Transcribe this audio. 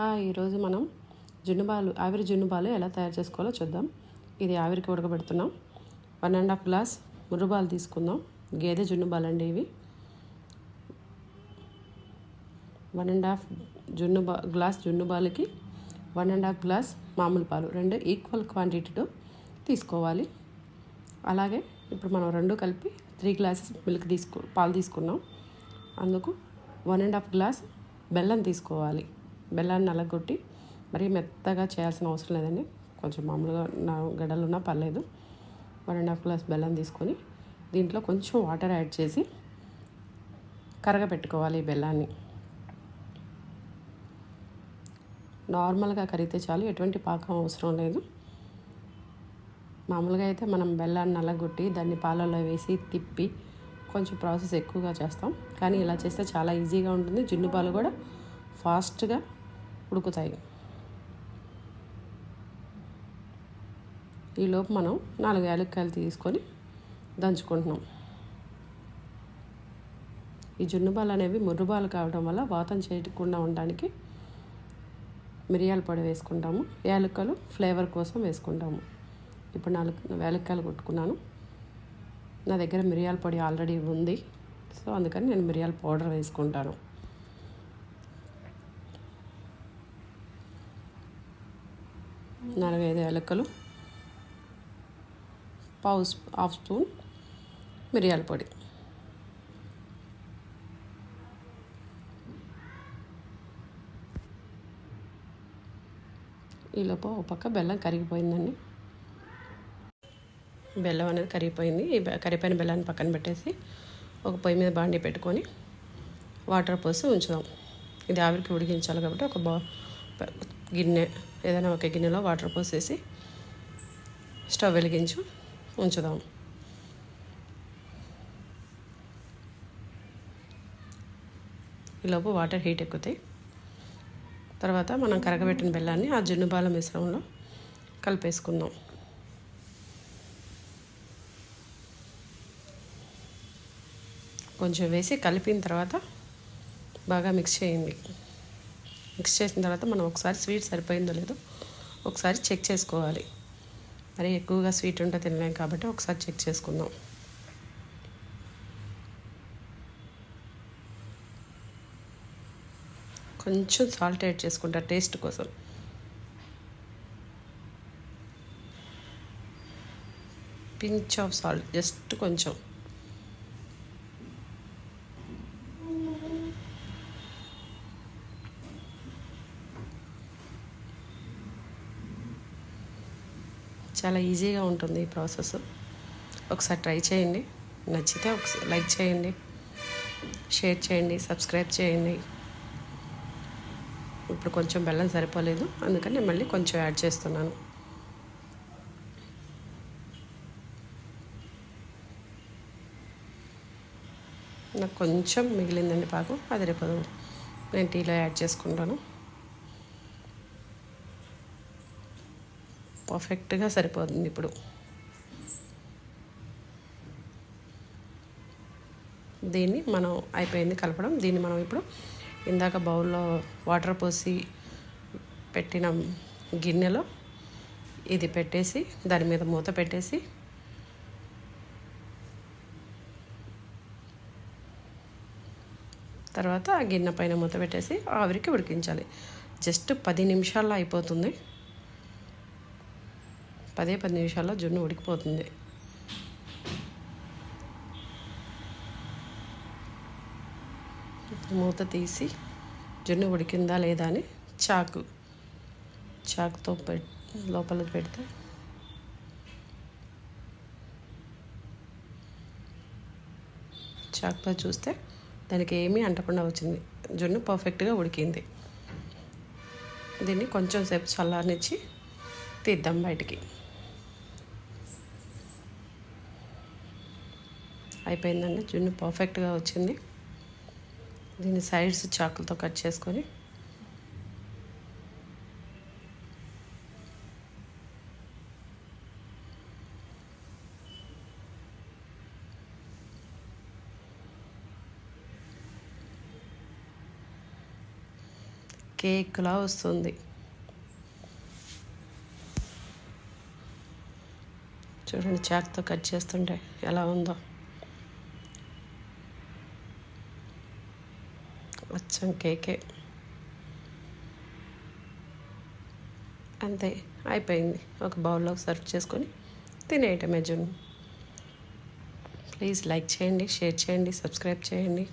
Hi ఈరోజు మనం జున్నుబాలు ఆవిరి జున్నుబాలు ఎలా తయారు చేసుకోవాలో చూద్దాం. ఇది ఆవిరికి ఉడకబెడుతున్నాం. వన్ అండ్ హాఫ్ గ్లాస్ ముర్రుబాలు తీసుకుందాం. గేదె జున్నుబాలు అండి ఇవి. వన్ అండ్ హాఫ్ జున్ను బా గ్లాస్ జున్నుబాలుకి వన్ అండ్ హాఫ్ గ్లాస్ మామూలు పాలు రెండు ఈక్వల్ క్వాంటిటీతో తీసుకోవాలి. అలాగే ఇప్పుడు మనం రెండు కలిపి త్రీ గ్లాసెస్ మిల్క్ తీసుకో పాలు తీసుకున్నాం. అందుకు వన్ అండ్ హాఫ్ గ్లాస్ బెల్లం తీసుకోవాలి. బెల్లాన్ని నలగొట్టి మరీ మెత్తగా చేయాల్సిన అవసరం లేదండి. కొంచెం మామూలుగా నా గడలున్నా పర్లేదు. వన్ అండ్ హాఫ్ గ్లాస్ బెల్లం తీసుకొని దీంట్లో కొంచెం వాటర్ యాడ్ చేసి కరగపెట్టుకోవాలి ఈ బెల్లాన్ని. నార్మల్గా కరిగితే చాలు ఎటువంటి పాకం అవసరం లేదు. మామూలుగా అయితే మనం బెల్లాన్ని నల్లగొట్టి దాన్ని పాలలో వేసి తిప్పి కొంచెం ప్రాసెస్ ఎక్కువగా చేస్తాం. కానీ ఇలా చేస్తే చాలా ఈజీగా ఉంటుంది. జున్ను పాలు కూడా ఫాస్ట్గా ఉడుకుతాయి. ఈలోపు మనం నాలుగు యాలక్కాయలు తీసుకొని దంచుకుంటున్నాం. ఈ జున్నుబాలు అనేవి ముర్రుబాలు కావడం వల్ల వాతం చేయకుండా ఉండడానికి మిరియాల పొడి వేసుకుంటాము. యాలక్కలు ఫ్లేవర్ కోసం వేసుకుంటాము. ఇప్పుడు నాలుగు యాలక్కాయలు కొట్టుకున్నాను. నా దగ్గర మిరియాల పొడి ఆల్రెడీ ఉంది. సో అందుకని నేను మిరియాల పౌడర్ వేసుకుంటాను. నలభై ఏలకలు పావు హాఫ్ స్పూన్ మిరియాల పొడి. ఈలోపు ఒక పక్క బెల్లం కరిగిపోయిందండి. బెల్లం అనేది కరిగిపోయింది. ఈ కరిగిపోయిన బెల్లాన్ని పక్కన పెట్టేసి ఒక పొయ్యి మీద బాండి పెట్టుకొని వాటర్ పోసి ఉంచుదాం. ఇది ఆవిరికి ఉడికించాలి కాబట్టి ఒక బా గిన్నె ఏదైనా ఒక గిన్నెలో వాటర్ పోసేసి స్టవ్ వెలిగించి ఉంచుదాం ఈలోపు వాటర్ హీట్ ఎక్కుతాయి. తర్వాత మనం కరగబెట్టిన బెల్లాన్ని ఆ జున్నుబాల మిశ్రమంలో కలిపేసుకుందాం. కొంచెం వేసి కలిపిన తర్వాత బాగా మిక్స్ చేయండి. మిక్స్ చేసిన తర్వాత మనం ఒకసారి స్వీట్ సరిపోయిందో లేదో ఒకసారి చెక్ చేసుకోవాలి. మరి ఎక్కువగా స్వీట్ ఉంటే తినలేం కాబట్టి ఒకసారి చెక్ చేసుకుందాం. కొంచెం సాల్ట్ యాడ్ చేసుకుంటా టేస్ట్ కోసం. పించ్ ఆఫ్ సాల్ట్ జస్ట్ కొంచెం. చాలా ఈజీగా ఉంటుంది ఈ ప్రాసెస్. ఒకసారి ట్రై చేయండి. నచ్చితే ఒకసారి లైక్ చేయండి. షేర్ చేయండి. సబ్స్క్రైబ్ చేయండి. ఇప్పుడు కొంచెం బెల్లం సరిపోలేదు. అందుకని నేను మళ్ళీ కొంచెం యాడ్ చేస్తున్నాను. నాకు కొంచెం మిగిలిందండి పాకు అది రేపు నేను టీలో యాడ్ చేసుకుంటాను. పర్ఫెక్ట్గా సరిపోతుంది ఇప్పుడు. దీన్ని మనం అయిపోయింది కలపడం. దీన్ని మనం ఇప్పుడు ఇందాక బౌల్లో వాటర్ పోసి పెట్టిన గిన్నెలో ఇది పెట్టేసి దాని మీద మూత పెట్టేసి తర్వాత ఆ గిన్నె పైన మూత పెట్టేసి ఆవిరికి ఉడికించాలి. జస్ట్ పది నిమిషాల్లో అయిపోతుంది. పదే పది నిమిషాల్లో జున్ను ఉడికిపోతుంది. మూత తీసి జున్ను ఉడికిందా లేదా అని చాకు చాకుతో పె లోపల పెడితే చాకుతో చూస్తే దానికి ఏమీ అంటకుండా వచ్చింది. జున్ను పర్ఫెక్ట్గా ఉడికింది. దీన్ని కొంచెం సేపు చల్లారనిచ్చి తీద్దాం బయటికి. అయిపోయిందండి. జున్ను పర్ఫెక్ట్గా వచ్చింది. దీని సైడ్స్ చాకులతో కట్ చేసుకొని. కేక్లా వస్తుంది. చూడండి చాక్తో కట్ చేస్తుంటే ఎలా ఉందో. అచ్చం కేకే. అంతే అయిపోయింది. ఒక బౌల్లో సర్వ్ చేసుకొని తినేయటమే జున్ను. ప్లీజ్ లైక్ చేయండి షేర్ చేయండి సబ్స్క్రైబ్ చేయండి.